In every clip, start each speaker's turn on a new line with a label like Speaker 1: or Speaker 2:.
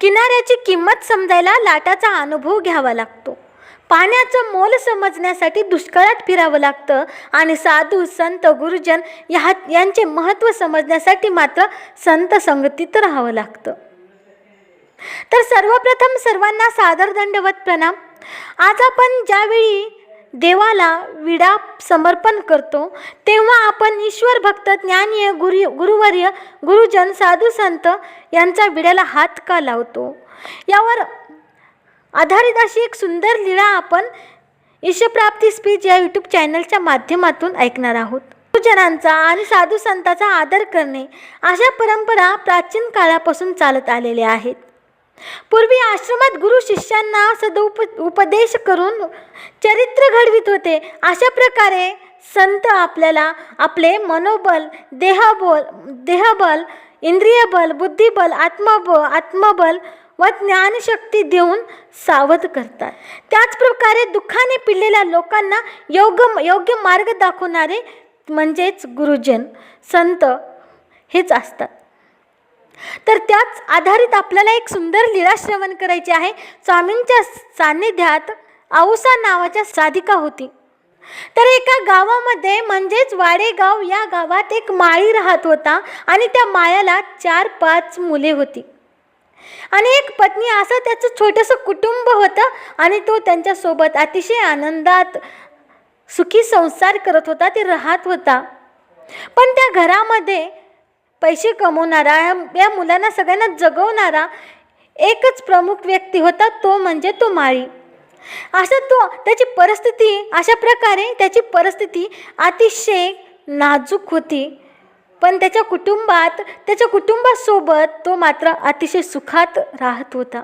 Speaker 1: किनाऱ्याची किंमत समजायला लाटाचा अनुभव घ्यावा लागतो. पाण्याचं मोल समजण्यासाठी दुष्काळात फिरावं लागतं आणि साधू संत गुरुजन या यांचे महत्त्व समजण्यासाठी मात्र संत संगतीत राहावं लागतं. तर सर्वप्रथम सर्वांना सादर दंडवत प्रणाम. आज आपण ज्यावेळी देवाला विडा समर्पण करतो तेव्हा आपण ईश्वर भक्त ज्ञानीय गुरु गुरुवर्य गुरुजन साधू संत यांचा विड्याला हात का लावतो? यावर आधारित अशी एक सुंदर लीळा आपण ईशप्राप्ती स्पीच या यूट्यूब चॅनलच्या माध्यमातून ऐकणार आहोत. गुरुजनांचा आणि साधू संतांचा आदर करणे अशा परंपरा प्राचीन काळापासून चालत आलेल्या आहेत. पूर्वी आश्रमात गुरु शिष्यांना सदुप उपदेश करून चरित्र घडवित होते. अशा प्रकारे संत आपल्याला आपले मनोबल देहबोल देहबल इंद्रियबल बुद्धिबल आत्मबल आत्मबल व ज्ञानशक्ती देऊन सावध करतात. त्याचप्रकारे दुःखाने पिळलेल्या लोकांना योग्य योग्य मार्ग दाखवणारे म्हणजेच गुरुजन संत हेच असतात. तर त्याच आधारित आपल्याला एक सुंदर लीला श्रवण करायची आहे. स्वामींच्या सान्निध्यात औसा नावाच्या साधिका होती. तर एका गावामध्ये म्हणजेच वाडेगाव या गावात एक माळी राहत होता आणि त्या माळ्याला चार पाच मुले होती. आणि एक पत्नी असं त्याचं छोटंसं कुटुंब होतं आणि तो त्यांच्यासोबत अतिशय आनंदात सुखी संसार करत होता ते राहत होता. पण त्या घरामध्ये पैसे कमवणारा या मुलांना सगळ्यांना जगवणारा एकच प्रमुख व्यक्ती होता तो म्हणजे तो माळी. असं तो त्याची परिस्थिती अशा प्रकारे त्याची परिस्थिती अतिशय नाजूक होती. पण त्याच्या कुटुंबात त्याच्या कुटुंबासोबत तो मात्र अतिशय सुखात राहत होता.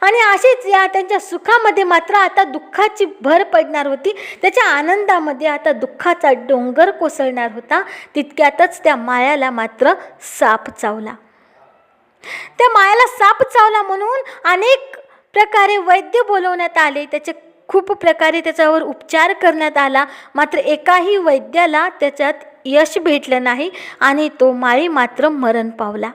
Speaker 1: आणि असेच या त्यांच्या सुखामध्ये मात्र आता दुःखाची भर पडणार होती. त्याच्या आनंदामध्ये आता दुःखाचा डोंगर कोसळणार होता. तितक्यातच त्या मायाला मात्र साप चावला. त्या मायाला साप चावला म्हणून अनेक प्रकारे वैद्य बोलवण्यात आले. त्याचे खूप प्रकारे त्याच्यावर उपचार करण्यात आला. मात्र एकाही वैद्याला त्याच्यात यश भेटलं नाही आणि तो माळी मात्र मरण पावला.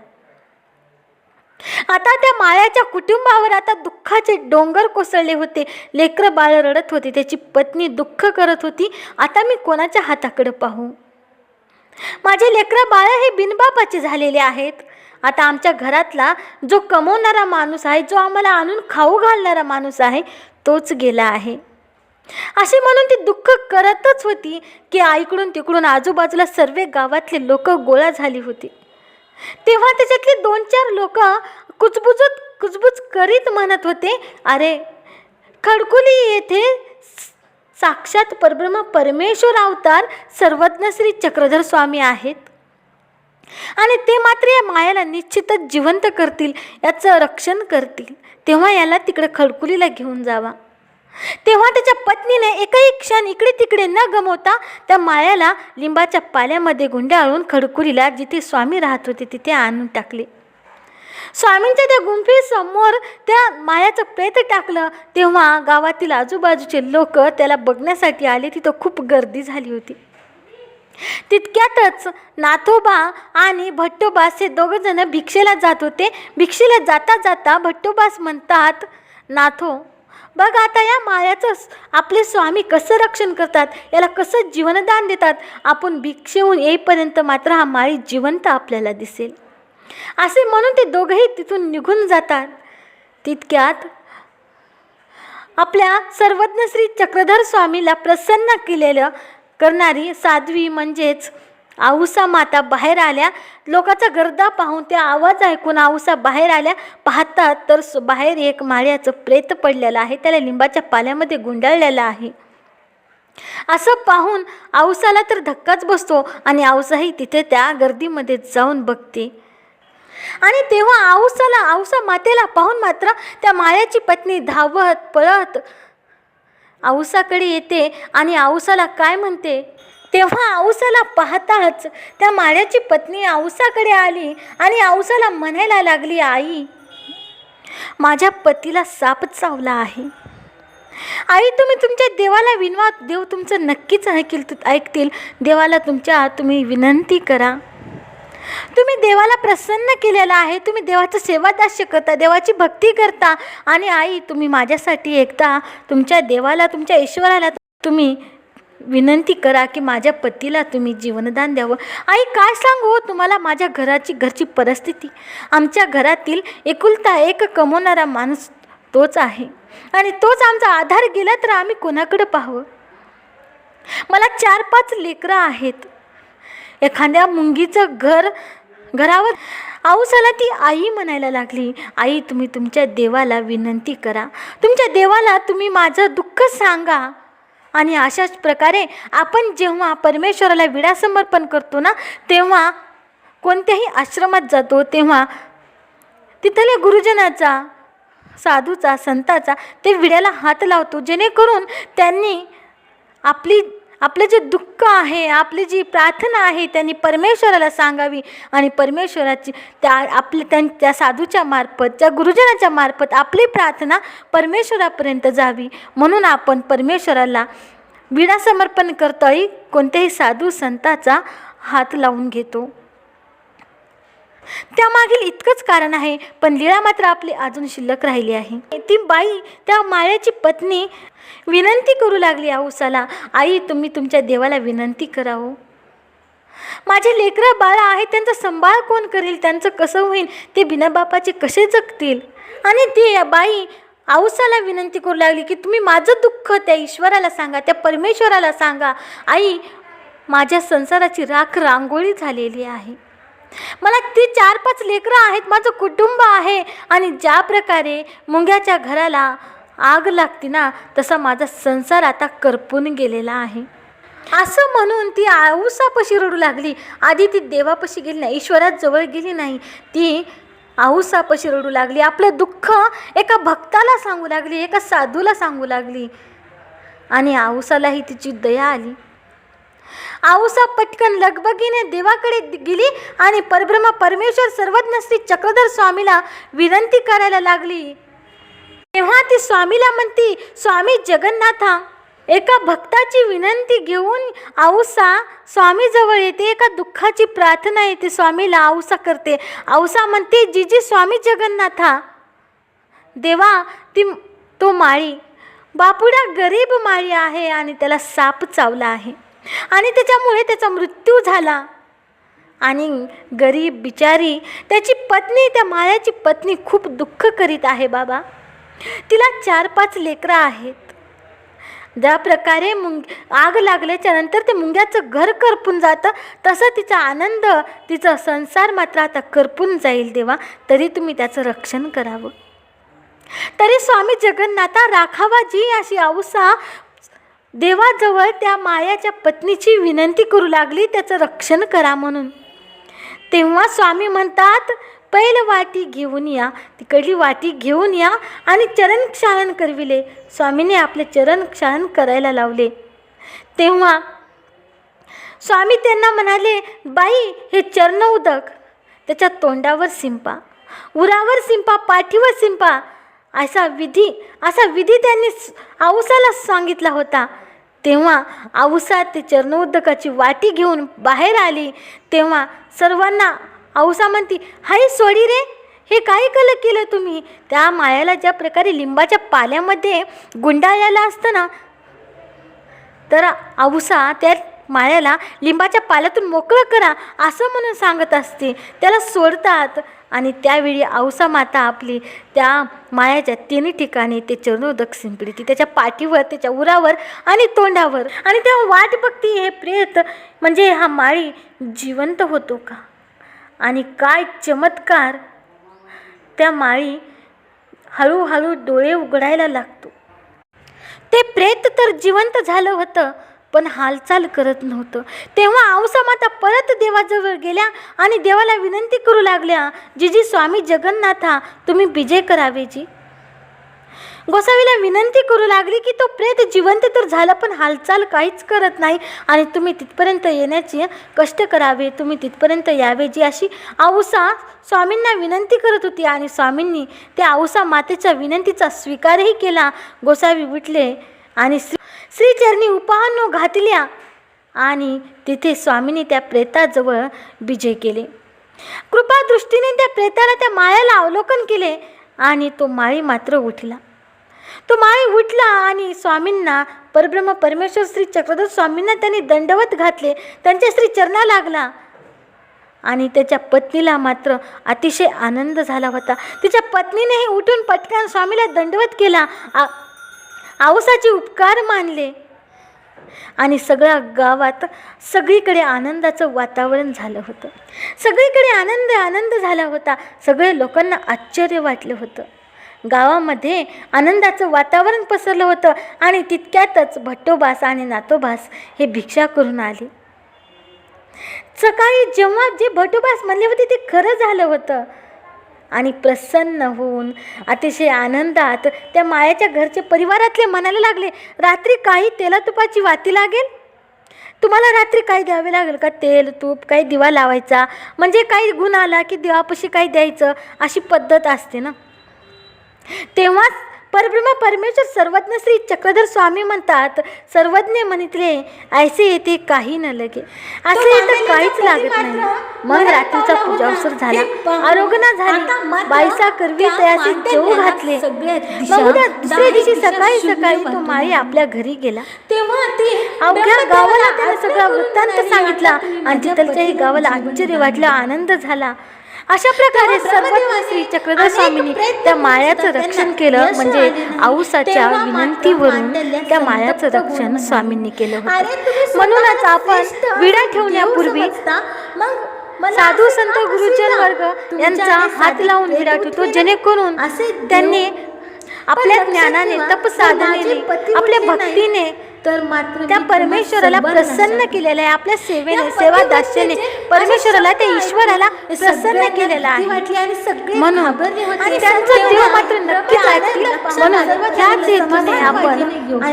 Speaker 1: आता त्या माळ्याच्या कुटुंबावर आता दुःखाचे डोंगर कोसळले होते. लेकरं बाळ रडत होते त्याची पत्नी दुःख करत होती. आता मी कोणाच्या हाताकडे पाहू? माझे लेकरं बाळ हे बिनबापाचे झालेले आहेत. आता आमच्या घरातला जो कमवणारा माणूस आहे जो आम्हाला आणून खाऊ घालणारा माणूस आहे तोच गेला आहे. असे म्हणून ती दुःख करतच होती की आईकडून तिकडून आजूबाजूला सर्व गावातले लोक गोळा झाली होती. तेव्हा त्याच्यातले दोन चार लोक कुचबुजत कुचबुज करीत म्हणत होते अरे खडकुली येथे साक्षात परब्रह्म परमेश्वर अवतार सर्वज्ञ श्री चक्रधर स्वामी आहेत. आणि ते मात्र या मायाला निश्चितच जिवंत करतील याचं रक्षण करतील. तेव्हा याला तिकडे खडकुलीला घेऊन जावा. तेव्हा त्याच्या पत्नीने एकही क्षण इकडे तिकडे न गमवता त्या माळ्याला लिंबाच्या पाल्यामध्ये गुंडाळून खडकुलीला जिथे स्वामी राहत होते तिथे आणून टाकले. स्वामींच्या त्या गुंफेसमोर त्या मायाचं प्रेत टाकलं तेव्हा गावातील आजूबाजूचे लोक त्याला बघण्यासाठी आले. तिथं खूप गर्दी झाली होती. तितक्यातच नाथोबा आणि भट्टोबास हे दोघं जण भिक्षेला जात होते. भिक्षेला जाता जाता भट्टोबास म्हणतात नाथो बघ आता या मायाचं आपले स्वामी कसं रक्षण करतात याला कसं जीवनदान देतात आपण भिक्षेहून येईपर्यंत मात्र हा माळी जिवंत आपल्याला दिसेल. असे म्हणून ते दोघंही तिथून निघून जातात. तितक्यात आपल्या सर्वज्ञ श्री चक्रधर स्वामीला प्रसन्न केलेलं करणारी साध्वी म्हणजेच आऊसा माता बाहेर आल्या. लोकांचा गर्दा पाहून त्या आवाज ऐकून आऊसा बाहेर आल्या. पाहतात तर बाहेर एक माळ्याचं प्रेत पडलेलं आहे. त्याला लिंबाच्या पाल्यामध्ये गुंडाळलेलं आहे. असं पाहून आऊसाला तर धक्काच बसतो आणि आऊसाही तिथे त्या गर्दीमध्ये जाऊन बघते. आणि तेव्हा आऊसाला आऊसा मातेला पाहून मात्र त्या माळ्याची पत्नी धावत पळत आऊसाकडे येते आणि आऊसाला काय म्हणते? तेव्हा आऊसाला पाहताच त्या माळ्याची पत्नी आऊसाकडे आली आणि आऊसाला म्हणायला लागली आई माझ्या पतीला साप चावला आहे. आई तुम्ही तुमच्या देवाला विनवा देव तुमचं नक्कीच ऐकील ऐकतील. देवाला तुमच्या तुम्ही विनंती करा. तुम्ही देवाला प्रसन्न केलेला आहे. तुम्ही देवाचं सेवादास्य करता देवाची भक्ती करता. आणि आई तुम्ही माझ्यासाठी एकदा तुमच्या देवाला तुमच्या ईश्वराला तुम्ही विनंती करा की माझ्या पतीला तुम्ही जीवनदान द्यावं. आई काय सांगू हो तुम्हाला? माझ्या घराची घरची परिस्थिती. आमच्या घरातील एकुलता एक कमवणारा माणूस तोच आहे. आणि तोच आमचा आधार गेला तर आम्ही कोणाकडं पाहावं? मला चार पाच लेकरं आहेत. एखाद्या मुंगीचं घर घरावर आऊसाला ती आई म्हणायला लागली आई तुम्ही तुमच्या देवाला विनंती करा. तुमच्या देवाला तुम्ही माझं दुःख सांगा. आणि अशाच प्रकारे आपण जेव्हा परमेश्वराला विडा समर्पण करतो ना तेव्हा कोणत्याही आश्रमात जातो तेव्हा तिथल्या गुरुजनाचा साधूचा संताचा ते विड्याला हात लावतो जेणेकरून त्यांनी आपली आपलं जे दुःख आहे आपली जी प्रार्थना आहे त्यांनी परमेश्वराला सांगावी आणि परमेश्वराची त्या आपल्या त्यां त्या साधूच्या मार्फत त्या गुरुजनाच्या मार्फत आपली प्रार्थना परमेश्वरापर्यंत जावी. म्हणून आपण परमेश्वराला विडा समर्पण करताही कोणत्याही साधू संताचा हात लावून घेतो. त्यामागील इतकंच कारण आहे. पण लीळा मात्र आपली अजून शिल्लक राहिली आहे. ती बाई त्या माळ्याची पत्नी विनंती करू लागली आऊसाला आई तुम्ही तुमच्या देवाला विनंती करावं हो. माझे लेकरं बाळा आहेत त्यांचा सांभाळ कोण करेल? त्यांचं कसं होईल? ते बिना बापाचे कसे जगतील? आणि ती बाई आऊसाला विनंती करू लागली की तुम्ही माझं दुःख त्या ईश्वराला सांगा त्या परमेश्वराला सांगा. आई माझ्या संसाराची राख रांगोळी झालेली आहे. मला ती चार पाच लेकरं आहेत माझं कुटुंब आहे. आणि ज्या प्रकारे मुंग्याच्या घराला आग लागते ना तसा माझा संसार आता करपून गेलेला आहे. असं म्हणून ती आऊसापाशी रडू लागली. आधी ती देवापाशी गेली नाही ईश्वरात जवळ गेली नाही. ती आऊसापाशी रडू लागली. आपलं दुःख एका भक्ताला सांगू लागली एका साधूला सांगू लागली. आणि आऊसालाही तिची दया आली. आऊसा पटकन लगबगीने देवाकडे गेली आणि परब्रह्म परमेश्वर सर्वज्ञ श्री चक्रधर स्वामीला विनंती करायला लागली. तेव्हा ती स्वामीला म्हणती स्वामी जगन्नाथा एका भक्ताची विनंती घेऊन आऊसा स्वामीजवळ येते एका दुःखाची प्रार्थना येते स्वामीला आऊसा करते. आऊसा म्हणते जिजी स्वामी जगन्नाथा देवा ती तो माळी बापुडा गरीब माळी आहे आणि त्याला साप चावला आहे. आणि त्याच्यामुळे त्याचा मृत्यू झाला. आणि गरीब बिचारी त्याची पत्नी त्या माळ्याची पत्नी खूप दुःख करीत आहे बाबा. तिला चार पाच लेकरं आहेत. ज्या प्रकारे मुंग आग लागल्याच्या नंतर ते मुंग्याचं घर करपून जातं तसं तिचा आनंद तिचा संसार मात्र आता करपून जाईल देवा तरी तुम्ही त्याचं रक्षण करावं. तरी स्वामी जगन्नाथा राखावा जी अशी औसा देवाजवळ त्या मायाच्या पत्नीची विनंती करू लागली त्याचं रक्षण करा म्हणून. तेव्हा स्वामी म्हणतात पहिलं वाटी घेऊन या तिकडली वाटी घेऊन या आणि चरण क्षालन करविले. स्वामीने आपले चरण क्षालन करायला लावले. तेव्हा स्वामी त्यांना म्हणाले बाई हे चरण उदक त्याच्या तोंडावर शिंपा उरावर शिंपा पाठीवर शिंपा असा विधी असा विधी त्यांनी आऊसाला सांगितला होता. तेव्हा आऊसा ते चरणोदकाची वाटी घेऊन बाहेर आली. तेव्हा सर्वांना आऊसा म्हणती हाय सोडी रे हे काय कल केलं तुम्ही? त्या मायाला ज्या प्रकारे लिंबाच्या पाल्यामध्ये गुंडाळलेला असतं ना तर आऊसा त्या माळ्याला लिंबाच्या पाल्यातून मोकळं करा असं म्हणून सांगत असते. त्याला सोडतात आणि त्यावेळी औसा माता आपली त्या मायाच्या तिन्ही ठिकाणी ते चरणोदक शिंपडीती त्याच्या पाठीवर त्याच्या उरावर आणि तोंडावर. आणि तेव्हा वाट बघती हे प्रेत म्हणजे हा माळी जिवंत होतो का? आणि काय चमत्कार त्या माळी हळूहळू डोळे उघडायला लागतो. ते प्रेत तर जिवंत झालं होतं पण हालचाल करत नव्हतं. तेव्हा औसा माता परत देवाजवळ गेल्या आणि देवाला विनंती करू लागल्या जिजी स्वामी जगन्नाथा तुम्ही विजय करावे जी. गोसावीला विनंती करू लागली की तो प्रेत जिवंत तर झाला पण हालचाल काहीच करत नाही आणि तुम्ही तिथपर्यंत येण्याची कष्ट करावे तुम्ही तिथपर्यंत यावे जी अशी औसा स्वामींना विनंती करत होती आणि स्वामींनी त्या औसा मातेच्या विनंतीचा स्वीकारही केला. गोसावी उठले आणि श्री श्रीचरणी उपहानो घातल्या आणि तिथे स्वामींनी त्या प्रेताजवळ विजय केले. कृपादृष्टीने त्या प्रेताला त्या माळ्याला अवलोकन केले आणि तो माळी मात्र उठला. तो माळी उठला आणि स्वामींना परब्रह्म परमेश्वर श्री चक्रधर स्वामींना त्यांनी दंडवत घातले. त्यांच्या श्री चरणा लागला आणि त्याच्या पत्नीला मात्र अतिशय आनंद झाला होता. तिच्या पत्नीनेही उठून पटकन स्वामीला दंडवत केला. आ आऊसाचे उपकार मानले. आणि सगळ्या गावात सगळीकडे आनंदाचं वातावरण झालं होतं. सगळीकडे आनंद आनंद झाला होता. सगळे लोकांना आश्चर्य वाटलं होतं. गावामध्ये आनंदाचं वातावरण पसरलं होतं आणि तितक्यातच भट्टोबास आणि नातोबास हे भिक्षा करून आले. सकाळी जेव्हा जे भटोबास म्हणले होते ते खरं झालं होतं. आणि प्रसन्न होऊन अतिशय आनंदात त्या मायाच्या घरचे परिवारातले म्हणायला लागले रात्री काही तेलातुपाची वाती लागेल? तुम्हाला रात्री काही द्यावे लागेल का? तेल तूप काही दिवा लावायचा? म्हणजे काही गुण आला की देवापाशी काही द्यायचं? अशी पद्धत असते ना? तेव्हाच परब्रह्म परमेश्वर सर्वज्ञ श्री चक्रधर स्वामी म्हणतात सर्वज्ञ म्हणितले ऐसे येते काही न लगे. असे येतं काहीच लागत नाही. मग रात्रीचा पूजावसर झाला. आरोग्यना झाली. बाईसा करवी तयाचे जेऊ घातले. मग दुसऱ्या दिवशी सकाळी सकाळी तो माळी आपल्या घरी गेला.
Speaker 2: तेव्हा ते
Speaker 1: अवघ्या गावाला त्याने सगळा वृत्तांत सांगितला. आणि तिथलच्याही गावाला आश्चर्य वाटलं आनंद झाला. अशा प्रकारे श्री चक्रधर स्वामींनी त्या माळ्याचं रक्षण केलं. म्हणजे आऊसाच्या विनंतीवरून त्या माळ्याचं रक्षण स्वामींनी केलं होतं. म्हणूनच आपण विडा ठेवण्यापूर्वी साधू संत गुरुजन वर्ग यांचा हात लावून विडा ठेवतो. जेणेकरून त्यांनी आपल्या ज्ञानाने तप साधनेने आपल्या भक्तीने
Speaker 2: तर मात्र
Speaker 1: त्या परमेश्वराला प्रसन्न केलेलं आहे आपल्या सेवेने सेवा दास्याने. परमेश्वराला त्या ईश्वराला प्रसन्न केलेलं आहे.
Speaker 2: वाटली आणि सगळे
Speaker 1: म्हणून. आणि त्यांचं देव मात्र नक्कीच ऐकतील म्हणून ह्याच हेतूने आपण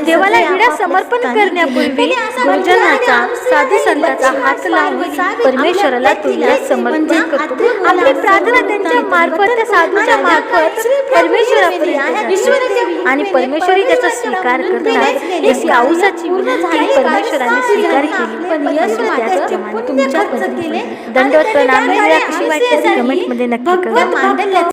Speaker 1: देवाला विडा समर्पण करण्यापूर्वी गुरुजनाचा साधू संतांचा हात लावून परमेश्वराला तो विडा समर्पण करतो. आपली प्रार्थना त्यांच्या मार्फत त्या साधूच्या मार्फत परमेश्वरापर्यंत. आणि परमेश्वरी त्याचा स्वीकार करतात. जशी आऊसाची विनंती परमेश्वराने स्वीकार केली.
Speaker 2: पण यश
Speaker 1: त्याचप्रमाणे
Speaker 2: खर्च केले
Speaker 1: दंडवत प्रणाम वाटते कमेंटमध्ये नक्की
Speaker 2: मांडल्याचं